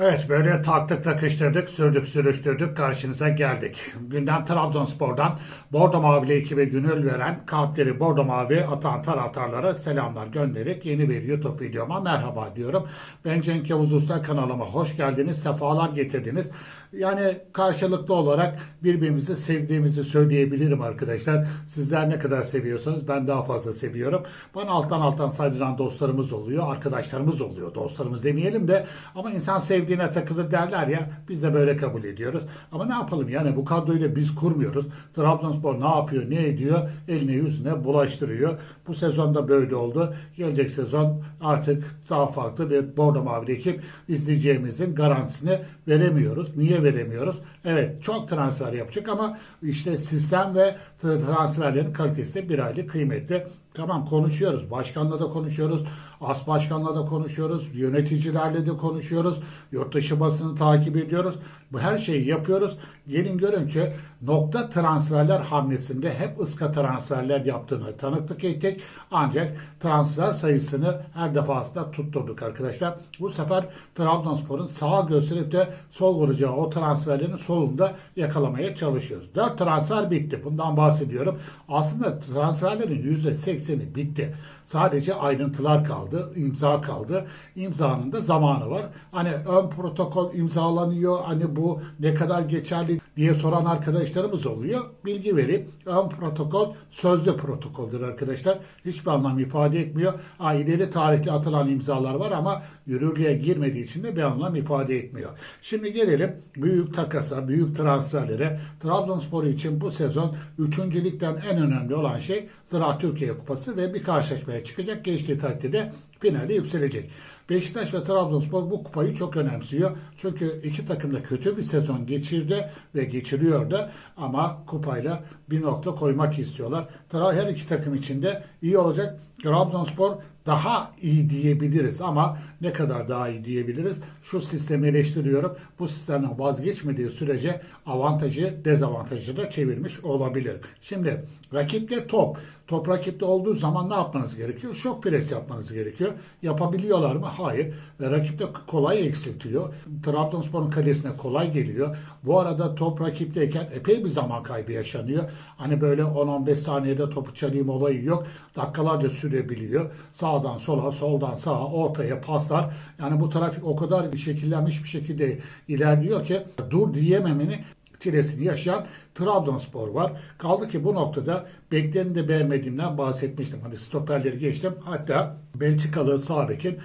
Evet böyle taktık takıştırdık, sürdük sürüştürdük, karşınıza geldik. Gündem Trabzonspor'dan Bordo Mavili ekibe gönül veren, kalpleri Bordo Mavi atan taraftarlara selamlar göndererek yeni bir YouTube videoma merhaba diyorum. Ben Cenk Yavuz Usta kanalıma hoş geldiniz, sefalar getirdiniz. Yani karşılıklı olarak birbirimizi sevdiğimizi söyleyebilirim arkadaşlar. Sizler ne kadar seviyorsanız ben daha fazla seviyorum. Bana alttan alttan saydıran dostlarımız oluyor, arkadaşlarımız oluyor. Dostlarımız demeyelim de ama insan sevdiğine takılır derler ya biz de böyle kabul ediyoruz. Ama ne yapalım yani bu kadroyu da biz kurmuyoruz. Trabzonspor ne yapıyor, ne ediyor? Eline yüzüne bulaştırıyor. Bu sezonda böyle oldu. Gelecek sezon artık daha farklı bir Bordo Mavi ekip izleyeceğimizin garantisini veremiyoruz. Niye veremiyoruz? Evet çok transfer yapacak ama işte sistem ve transferlerin kalitesi bir aile kıymetli. Tamam konuşuyoruz. Başkanla da konuşuyoruz. As başkanla da konuşuyoruz. Yöneticilerle de konuşuyoruz. Yurt dışı basını takip ediyoruz. Bu her şeyi yapıyoruz. Gelin görün ki nokta transferler hamlesinde hep ıska transferler yaptığını tanıklık ettik. Ancak transfer sayısını her defasında tutturduk arkadaşlar. Bu sefer Trabzonspor'un sağa gösterip de sol vuracağı o transferlerin solunda yakalamaya çalışıyoruz. 4 transfer bitti. Bundan bahsediyorum. Aslında transferlerin %80'i bitti. Sadece ayrıntılar kaldı, imza kaldı. İmzanın da zamanı var. Hani ön protokol imzalanıyor. Hani bu ne kadar geçerli diye soran arkadaşlarımız oluyor. Bilgi vereyim. Ön protokol sözlü protokoldür arkadaşlar. Hiçbir anlam ifade etmiyor. Ha, ileri tarihli atılan imzalar var ama yürürlüğe girmediği için de bir anlam ifade etmiyor. Şimdi gelelim büyük takasa, büyük transferlere. Trabzonspor için bu sezon 3. ligden en önemli olan şey Ziraat Türkiye Kupası ve bir karşılaşmaya çıkacak. Geçtiği takdirde finale yükselecek. Beşiktaş ve Trabzonspor bu kupayı çok önemsiyor. Çünkü iki takım da kötü bir sezon geçirdi ve geçiriyor da ama kupayla bir nokta koymak istiyorlar. Her iki takım için de iyi olacak. Trabzonspor daha iyi diyebiliriz ama ne kadar daha iyi diyebiliriz? Şu sistemi eleştiriyorum. Bu sistemden vazgeçmediği sürece avantajı dezavantajı da çevirmiş olabilir. Şimdi rakipte top. Top rakipte olduğu zaman ne yapmanız gerekiyor? Şok pres yapmanız gerekiyor. Yapabiliyorlar mı? Hayır. Ve rakipte kolay eksiltiyor. Trabzonspor'un kalesine kolay geliyor. Bu arada top rakipteyken epey bir zaman kaybı yaşanıyor. Hani böyle 10-15 saniyede topu çalayım olayı yok. Dakikalarca sürebiliyor. Sağdan sola, soldan sağa, ortaya paslar. Yani bu trafik o kadar bir şekillenmiş bir şekilde ilerliyor ki dur diyememenin çilesini yaşayan Trabzonspor var. Kaldı ki bu noktada beklerini de beğenmediğimden bahsetmiştim. Hani stoperleri geçtim. Hatta Belçikalı Sabek'in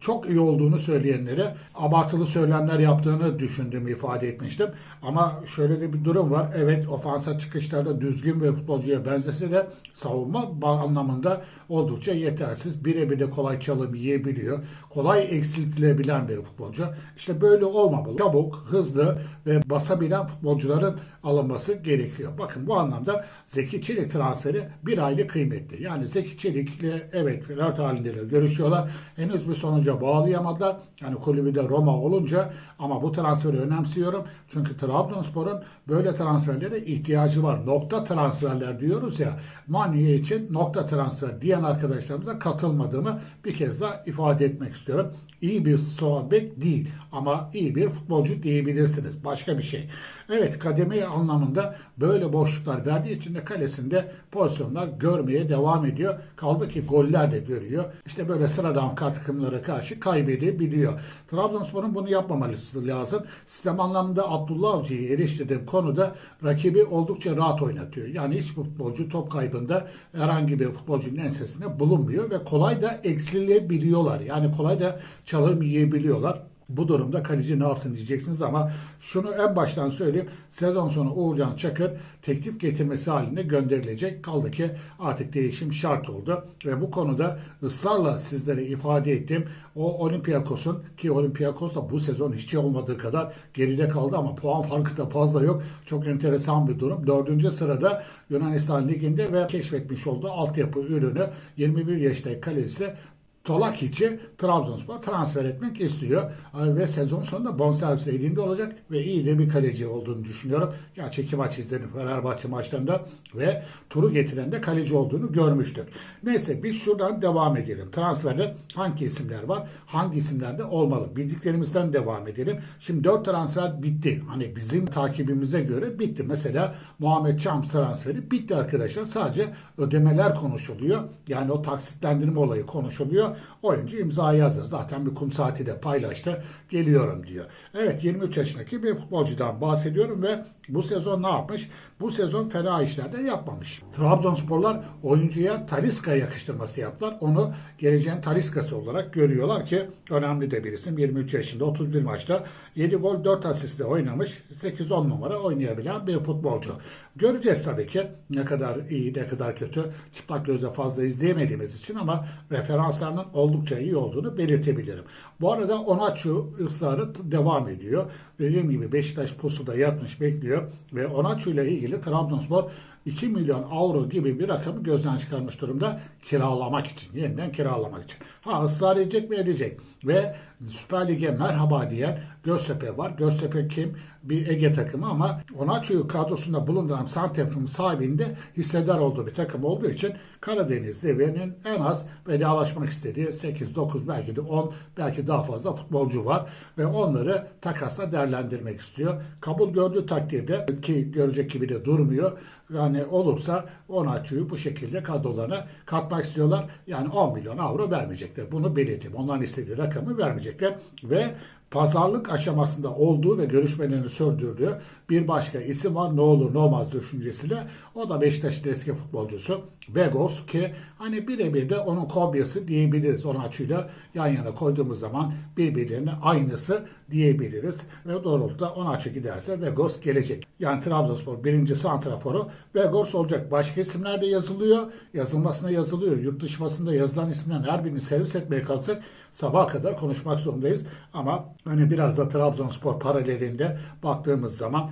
çok iyi olduğunu söyleyenlere abartılı söylemler yaptığını düşündüğümü ifade etmiştim. Ama şöyle de bir durum var. Evet ofansa çıkışlarda düzgün bir futbolcuya benzese de savunma anlamında oldukça yetersiz. Birebir de kolay çalım yiyebiliyor. Kolay eksiltilebilen bir futbolcu. İşte böyle olmamalı. Çabuk, hızlı ve basabilen futbolcuların alınması gerekiyor. Bakın bu anlamda Zeki Çelik transferi bir aylık kıymetli. Yani Zeki Çelik'le evet flört halindeler, görüşüyorlar. Henüz bir sonuca bağlayamadılar. Yani kulübü de Roma olunca ama bu transferi önemsiyorum. Çünkü Trabzonspor'un böyle transferlere ihtiyacı var. Nokta transferler diyoruz ya. Manye için nokta transfer diyen arkadaşlarımıza katılmadığımı bir kez daha ifade etmek istiyorum. İyi bir sohbet değil ama iyi bir futbolcu diyebilirsiniz. Başka bir şey. Evet kademe anlamında böyle boşluklar verdiği için de kalesinde pozisyonlar görmeye devam ediyor. Kaldı ki goller de görüyor. İşte böyle sıradan takımlara karşı kaybedebiliyor. Trabzonspor'un bunu yapmaması lazım. Sistem anlamında Abdullah Avcı'yı eleştirdiğim konuda rakibi oldukça rahat oynatıyor. Yani hiç futbolcu top kaybında herhangi bir futbolcunun ensesinde bulunmuyor ve kolay da eksilebiliyorlar. Yani kolay da çalım yiyebiliyorlar. Bu durumda kaleci ne yapsın diyeceksiniz ama şunu en baştan söyleyeyim. Sezon sonu Uğurcan Çakır teklif getirmesi halinde gönderilecek. Kaldı ki artık değişim şart oldu. Ve bu konuda ısrarla sizlere ifade ettiğim o Olympiakos'un ki Olympiakos da bu sezon hiç olmadığı kadar geride kaldı ama puan farkı da fazla yok. Çok enteresan bir durum. Dördüncü sırada Yunanistan Ligi'nde ve keşfetmiş olduğu altyapı ürünü 21 yaşındaki kalecisi Tolakic'i Trabzonspor transfer etmek istiyor. Ve sezon sonunda bonservis elinde olacak ve iyi de bir kaleci olduğunu düşünüyorum. Gerçi iki maç izledim Fenerbahçe maçlarında ve turu getiren de kaleci olduğunu görmüştük. Neyse biz şuradan devam edelim. Transferde hangi isimler var? Hangi isimlerde olmalı? Bildiklerimizden devam edelim. Şimdi 4 transfer bitti. Hani bizim takibimize göre bitti. Mesela Muhammed Çam transferi bitti arkadaşlar. Sadece ödemeler konuşuluyor. Yani o taksitlendirme olayı konuşuluyor. Oyuncu imzayı hazır. Zaten bir kum saati de paylaştı. Geliyorum diyor. Evet 23 yaşındaki bir futbolcudan bahsediyorum ve bu sezon ne yapmış? Bu sezon fena işler de yapmamış. Trabzonsporlar oyuncuya Taliska yakıştırması yaptılar. Onu geleceğin Taliskası olarak görüyorlar ki önemli de bir isim. 23 yaşında 31 maçta 7 gol 4 asistle oynamış. 8-10 numara oynayabilen bir futbolcu. Göreceğiz tabii ki ne kadar iyi ne kadar kötü. Çıplak gözle fazla izleyemediğimiz için ama referanslarının oldukça iyi olduğunu belirtebilirim. Bu arada Onaçu ısrarı devam ediyor. Dediğim gibi Beşiktaş pusuda yatmış bekliyor ve Onaçu ile ilgili Trabzonspor 2 milyon avro gibi bir rakamı gözden çıkarmış durumda kiralamak için, yeniden kiralamak için. Ha ısrar edecek mi edecek ve Süper Lig'e merhaba diyen Göztepe var. Göztepe kim? Bir Ege takımı ama Onaçu'yu kadrosunda bulunduran Santep'in sahibinde hissedar olduğu bir takım olduğu için Karadeniz devinin en az vedalaşmak istediği 8, 9 belki de 10 belki daha fazla futbolcu var ve onları takasla değerlendirmek istiyor. Kabul gördüğü takdirde ki görecek gibi de durmuyor. Yani olursa Onaçu'yu bu şekilde kadrolarına katmak istiyorlar. Yani 10 milyon avro vermeyecekler. Bunu belirteyim. Onların istediği rakamı vermeyecekler ve pazarlık aşamasında olduğu ve görüşmelerini sürdürdüğü bir başka isim var. Ne olur ne olmaz düşüncesiyle. O da Beşiktaş'ın eski futbolcusu Vegos ki hani birebir de onun kopyası diyebiliriz. Onu açıyla yan yana koyduğumuz zaman birbirlerine aynısı diyebiliriz. Ve doğrultuda onu açı giderse Vegos gelecek. Yani Trabzonspor birinci santraforu Vegos olacak. Başka isimler de yazılıyor. Yazılmasına yazılıyor. Yurt dışı basında yazılan isimlerin her birini servis etmeye kalksak sabaha kadar konuşmak zorundayız. Ama hani biraz da Trabzonspor paralelinde baktığımız zaman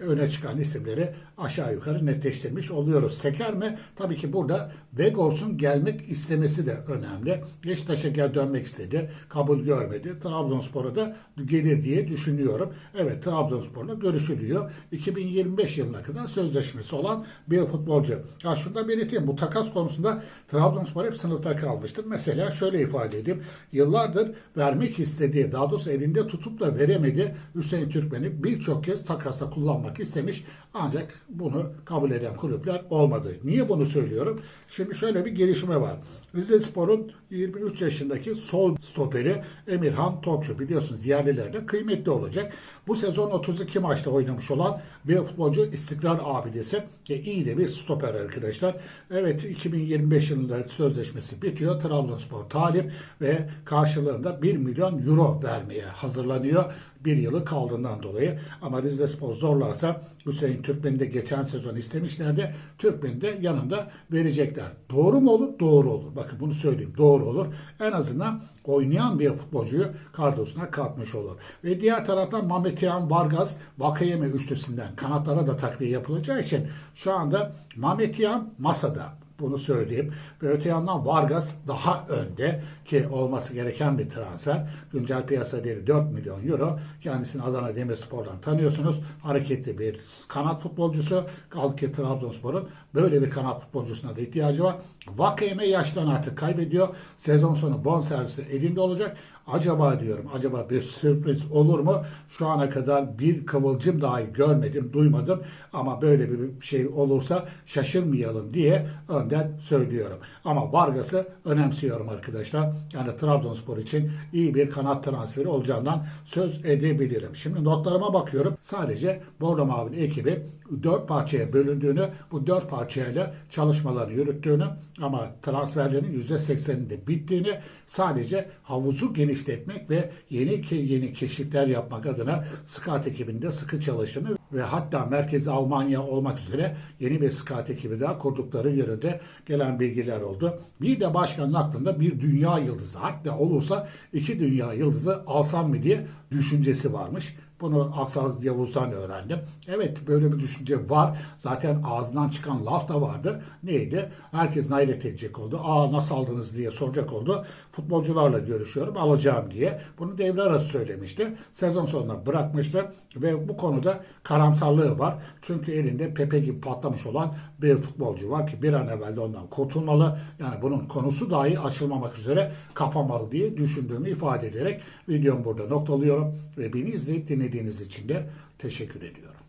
öne çıkan isimleri aşağı yukarı netleştirmiş oluyoruz. Seker mi? Tabii ki burada Vegors'un gelmek istemesi de önemli. Beşiktaş'a gel dönmek istedi. Kabul görmedi. Trabzonspor'a da gelir diye düşünüyorum. Evet Trabzonspor'la görüşülüyor. 2025 yılına kadar sözleşmesi olan bir futbolcu. Ya şunu da belirteyim. Bu takas konusunda Trabzonspor hep sınıfta kalmıştır. Mesela şöyle ifade edeyim. Yıllardır vermek istediği, daha doğrusu elinde tutup da veremedi Hüseyin Türkmen'i birçok kez takasla kullanmak istemiş. Ancak bunu kabul eden kulüpler olmadı. Niye bunu söylüyorum? Şimdi şöyle bir gelişme var. Rize Spor'un 23 yaşındaki sol stoperi Emirhan Topçu biliyorsunuz yerlilerde kıymetli olacak. Bu sezon 32 maçta oynamış olan bir futbolcu istikrar abidesi. E, iyi de bir stoper arkadaşlar. Evet 2025 yılında sözleşmesi bitiyor. Trabzonspor talip ve karşılığında 1 milyon euro vermeye hazırlanıyor bir yılı kaldığından dolayı. Ama Rize Spor zorlarsa Hüseyin Türkmen'i de geçen sezon istemişlerdi. Türkmen'i de yanında verecekler. Doğru mu olur? Doğru olur. Bakın bunu söyleyeyim. Doğru olur. En azından oynayan bir futbolcuyu kadrosuna katmış olur. Ve diğer taraftan Mametyan Vargas Vakayeme üçlüsünden kanatlara da takviye yapılacağı için şu anda Mametyan masada bunu söyleyeyim. Ve öte yandan Vargas daha önde ki olması gereken bir transfer. Güncel piyasa değeri 4 milyon euro. Kendisini Adana Demirspor'dan tanıyorsunuz. Hareketli bir kanat futbolcusu. Kaldı ki Trabzonspor'un böyle bir kanat futbolcusuna da ihtiyacı var. Vakayeme yaştan artık kaybediyor. Sezon sonu bon servisi elinde olacak. Acaba diyorum, acaba bir sürpriz olur mu? Şu ana kadar bir kıvılcım dahi görmedim, duymadım. Ama böyle bir şey olursa şaşırmayalım diye önden söylüyorum. Ama Vargas'ı önemsiyorum arkadaşlar. Yani Trabzonspor için iyi bir kanat transferi olacağından söz edebilirim. Şimdi notlarıma bakıyorum. Sadece Bordo Mavi'nin ekibi dört parçaya bölündüğünü, bu dört parçayla çalışmalarını yürüttüğünü ama transferlerin %80'inde bittiğini sadece havuzu genişletmek ve yeni yeni keşifler yapmak adına Scout ekibinde sıkı çalıştığını ve hatta merkezi Almanya olmak üzere yeni bir Scout ekibi daha kurdukları yönünde gelen bilgiler oldu. Bir de başkanın aklında bir dünya yıldızı hatta olursa iki dünya yıldızı alsam mı diye düşüncesi varmış. Bunu Aksal Yavuz'dan öğrendim. Evet böyle bir düşünce var. Zaten ağzından çıkan laf da vardı. Neydi? Herkes hayret edecek oldu. Aa nasıl aldınız diye soracak oldu. Futbolcularla görüşüyorum alacağım diye. Bunu devre arası söylemişti. Sezon sonunda bırakmıştı ve bu konuda karamsarlığı var. Çünkü elinde Pepe gibi patlamış olan bir futbolcu var ki bir an evvel de ondan kurtulmalı. Yani bunun konusu dahi açılmamak üzere kapanmalı diye düşündüğümü ifade ederek videomu burada noktalıyorum ve beni izleyip dinlediğiniz için de teşekkür ediyorum.